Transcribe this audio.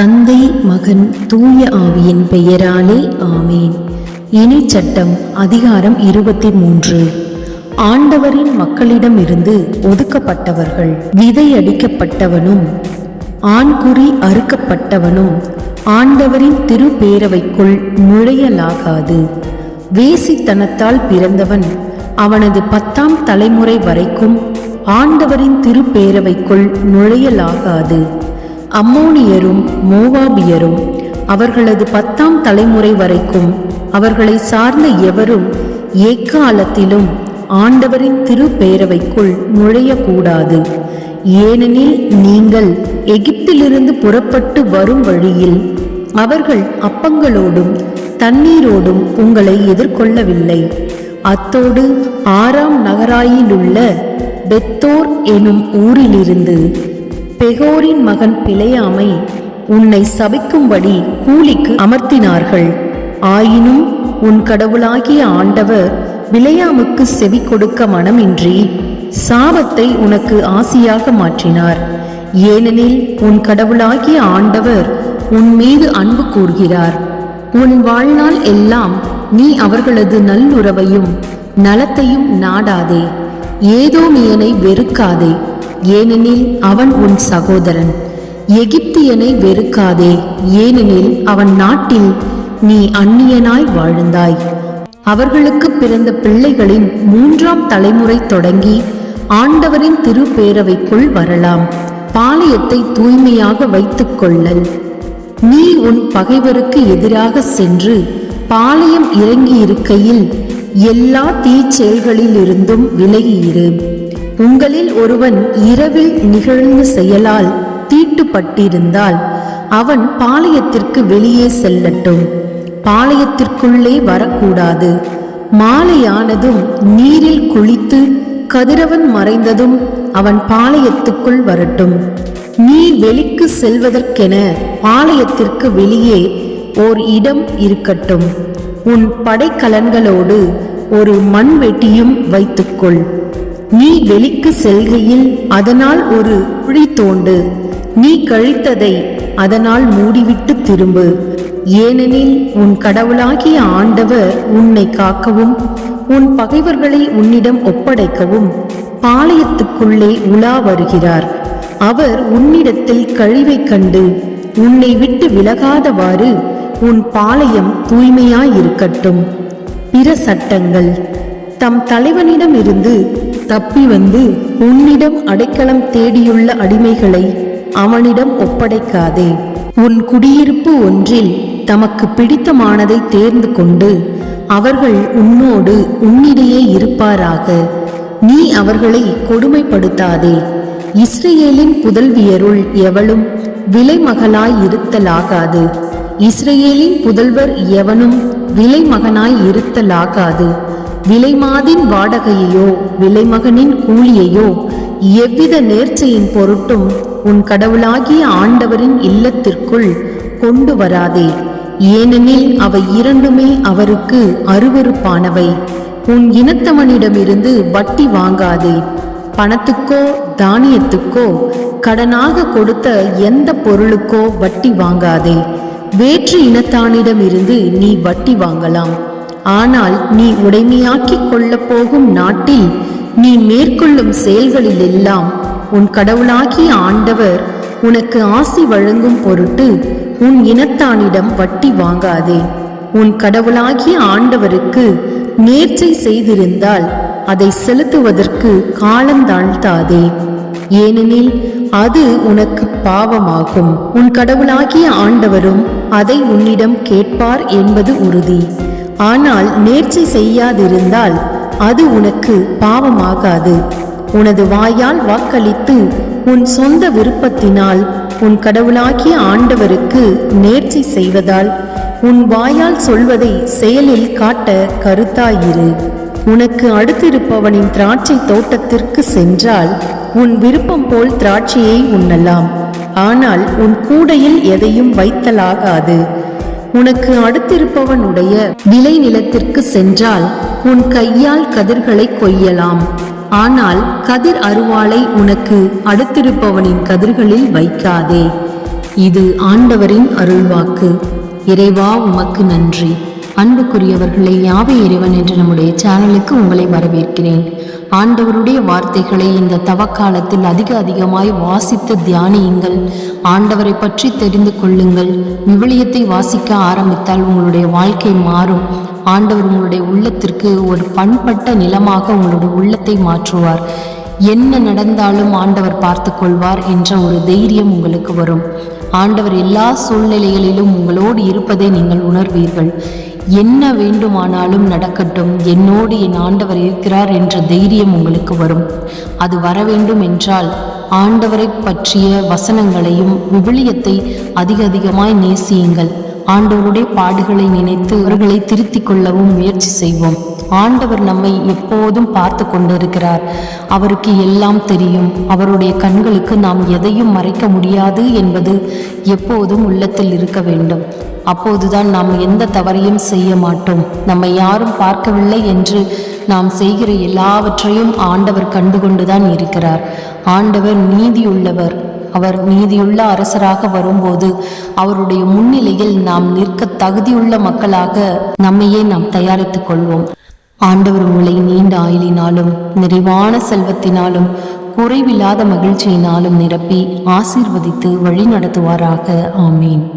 தந்தை மகன் தூய ஆவியின் பெயராலே ஆமேன். இனி சட்டம் அதிகாரம் இருபத்தி மூன்று ஆண்டவரின் மக்களிடமிருந்து ஒதுக்கப்பட்டவர்கள் விதையடிக்கப்பட்டவனும் ஆண்குறி அறுக்கப்பட்டவனும் ஆண்டவரின் திருப்பேரவைக்குள் நுழையலாகாது. வேசித்தனத்தால் பிறந்தவன் அவனது பத்தாம் தலைமுறை வரைக்கும் ஆண்டவரின் திருப்பேரவைக்குள் நுழையலாகாது. அம்மோனியரும் மோவாபியரும் அவர்களது பத்தாம் தலைமுறை வரைக்கும் அவர்களை சார்ந்த எவரும் ஏக்காலத்திலும் ஆண்டவரின் திருப்பேரவைக்குள் நுழையக்கூடாது. ஏனெனில் நீங்கள் எகிப்திலிருந்து புறப்பட்டு வரும் வழியில் அவர்கள் அப்பங்களோடும் தண்ணீரோடும் உங்களை எதிர்கொள்ளவில்லை. அத்தோடு ஆறாம் நகராயிலுள்ள பெத்தோர் எனும் ஊரிலிருந்து பெகோரின் மகன் பிழையாமை உன்னை சபிக்கும்படி கூலிக்கு அமர்த்தினார்கள். ஆயினும் உன் கடவுளாகிய ஆண்டவர் விளையாமுக்கு செவி கொடுக்க மனமின்றி சாபத்தை உனக்கு ஆசியாக மாற்றினார். ஏனெனில் உன் கடவுளாகிய ஆண்டவர் உன் மீது அன்பு கூர்கிறார் உன் வாழ்நாள் எல்லாம் நீ அவர்களது நல்லுறவையும் நலத்தையும் நாடாதே. ஏதோ ஏதோமியனை வெறுக்காதே. ஏனெனில் அவன் உன் சகோதரன். எகிப்தியனை வெறுக்காதே ஏனெனில் அவன் நாட்டில் நீ அந்நியனாய் வாழ்ந்தாய். அவர்களுக்கு பிறந்த பிள்ளைகளின் மூன்றாம் தலைமுறை தொடங்கி ஆண்டவரின் திருப்பேரவைக்குள் வரலாம். பாளையத்தை தூய்மையாக வைத்துக் கொள்ளல். நீ உன் பகைவருக்கு எதிராக சென்று பாளையம் இறங்கி இருக்கையில் எல்லா தீச்செயல்களிலிருந்தும் விலகியிரு. உங்களில் ஒருவன் இரவில் நிகழ்ந்த செயலால் தீட்டுப்பட்டிருந்தால் அவன் பாளையத்திற்கு வெளியே செல்லட்டும். பாளையத்திற்குள்ளே வரக்கூடாது. மாலையானதும் நீரில் குளித்து கதிரவன் மறைந்ததும் அவன் பாளையத்துக்குள் வரட்டும். நீ வெளிக்கு செல்வதற்கென பாளையத்திற்கு வெளியே ஓர் இடம் இருக்கட்டும். உன் படைக்கலன்களோடு ஒரு மண்வெட்டியும் வைத்துக்கொள். நீ வெளிக்கு செல்கையில் அதனால் ஒரு குழி தோண்டு நீ கழித்ததை அதனால் மூடிவிட்டு திரும்பு. ஏனெனில் உன் கடவுளாகிய ஆண்டவர் உன்னை காக்கவும் உன் பகைவர்களை உன்னிடம் ஒப்படைக்கவும் பாளையத்துக்குள்ளே உலா வருகிறார். அவர் உன்னிடத்தில் கழிவைக் கண்டு உன்னை விட்டு விலகாதவாறு உன் பாளையம் தூய்மையாயிருக்கட்டும். பிற சட்டங்கள் தம் தலைவனிடமிருந்து தப்பி வந்து உன்னிடம் அடைக்கலம் தேடியுள்ள அடிமைகளை அவனிடம் ஒப்படைக்காதே. உன் குடியிருப்பு ஒன்றில் தமக்கு பிடித்தமானதை தேர்ந்து கொண்டு அவர்கள் உன்னோடு உன்னிடையே இருப்பாராக. நீ அவர்களை கொடுமைப்படுத்தாதே. இஸ்ரேலின் புதல்வியருள் எவளும் விலைமகளாய் இருத்தலாகாது. இஸ்ரேலின் புதல்வர் எவனும் விலைமகனாய் இருத்தலாகாது. விலைமாதின் வாடகையையோ விலைமகனின் கூலியையோ எவ்வித நேர்ச்சையின் பொருட்டும் உன் கடவுளாகிய ஆண்டவரின் இல்லத்திற்குள் கொண்டு வராதே. ஏனெனில் அவை இரண்டுமே அவருக்கு அருவருப்பானவை. உன் இனத்தவனிடமிருந்து வட்டி வாங்காதே. பணத்துக்கோ தானியத்துக்கோ கடனாக கொடுத்த எந்த பொருளுக்கோ வட்டி வாங்காதே. வேற்று இனத்தானிடமிருந்து நீ வட்டி வாங்கலாம். ஆனால் நீ உடைமையாக்கிக் கொள்ளப் போகும் நாட்டில் நீ மேற்கொள்ளும் செயல்களில் எல்லாம் உன் கடவுளாகிய ஆண்டவர் உனக்கு ஆசி வழங்கும் பொருட்டு உன் இனத்தானிடம் வட்டி வாங்காதே. உன் கடவுளாகிய ஆண்டவருக்கு நேர்ச்சை செய்திருந்தால் அதை செலுத்துவதற்கு காலந்தாழ்த்தாதே ஏனெனில் அது உனக்கு பாவமாகும். உன் கடவுளாகிய ஆண்டவரும் அதை உன்னிடம் கேட்பார் என்பது உறுதி. ஆனால் நேர்ச்சை செய்யாதிருந்தால் அது உனக்கு பாவமாகாது. உனது வாயால் வாக்களித்து உன் சொந்த விருப்பத்தினால் உன் கடவுளாகிய ஆண்டவருக்கு நேர்ச்சை செய்வதால் உன் வாயால் சொல்வதை செயலில் காட்ட கருத்தாயிரு. உனக்கு அடுத்திருப்பவனின் திராட்சை தோட்டத்திற்கு சென்றால் உன் விருப்பம் போல் திராட்சையை உண்ணலாம். ஆனால் உன் கூடையில் எதையும் வைத்தலாகாது. உனக்கு அடுத்திருப்பவனுடைய விளை நிலத்திற்கு சென்றால் உன் கையால் கதிர்களை கொய்யலாம். ஆனால் கதிர் அருவாளை உனக்கு அடுத்திருப்பவனின் கதிர்களில் வைக்காதே. இது ஆண்டவரின் அருள்வாக்கு. இறைவா உமக்கு நன்றி. அன்புக்குரியவர்களே யாவை இறைவன் என்ற நம்முடைய சேனலுக்கு உங்களை வரவேற்கிறேன். ஆண்டவருடைய வார்த்தைகளை இந்த தவக்காலத்தில் அதிக அதிகமாய் வாசித்து தியானியுங்கள். ஆண்டவரை பற்றி தெரிந்து கொள்ளுங்கள். விவிலியத்தை வாசிக்க ஆரம்பித்தால் உங்களுடைய வாழ்க்கை மாறும். ஆண்டவர் உங்களுடைய உள்ளத்திற்கு ஒரு பண்பட்ட நிலமாக உங்களுடைய உள்ளத்தை மாற்றுவார். என்ன நடந்தாலும் ஆண்டவர் பார்த்து கொள்வார் என்ற ஒரு தைரியம் உங்களுக்கு வரும். ஆண்டவர் எல்லா சூழ்நிலைகளிலும் உங்களோடு இருப்பதை நீங்கள் உணர்வீர்கள். என்ன வேண்டுமானாலும் நடக்கட்டும். என்னோடு என் ஆண்டவர் இருக்கிறார் என்ற தைரியம் உங்களுக்கு வரும். அது வர வேண்டும் என்றால் ஆண்டவரை பற்றிய வசனங்களையும் விவிலியத்தை அதிக அதிகமாய் நேசியுங்கள். ஆண்டவருடைய பாடுகளை நினைத்து அவர்களை திருத்திக் கொள்ளவும் முயற்சி செய்வோம். ஆண்டவர் நம்மை எப்போதும் பார்த்து கொண்டிருக்கிறார். அவருக்கு எல்லாம் தெரியும். அவருடைய கண்களுக்கு நாம் எதையும் மறைக்க முடியாது என்பது எப்போதும் உள்ளத்தில் இருக்க வேண்டும். அப்போதுதான் நாம் எந்த தவறையும் செய்ய மாட்டோம். நம்மை யாரும் பார்க்கவில்லை என்று நாம் செய்கிற எல்லாவற்றையும் ஆண்டவர் கண்டுகொண்டுதான் இருக்கிறார். ஆண்டவர் நீதியுள்ளவர். அவர் நீதியுள்ள அரசராக வரும்போது அவருடைய முன்னிலையில் நாம் நிற்க தகுதியுள்ள மக்களாக நம்மையே நாம் தயாரித்துக் கொள்வோம். ஆண்டவர் உங்களை நீண்ட ஆயுளினாலும் நிறைவான செல்வத்தினாலும் குறைவில்லாத மகிழ்ச்சியினாலும் நிரப்பி ஆசீர்வதித்து வழி நடத்துவாராக ஆமீன்.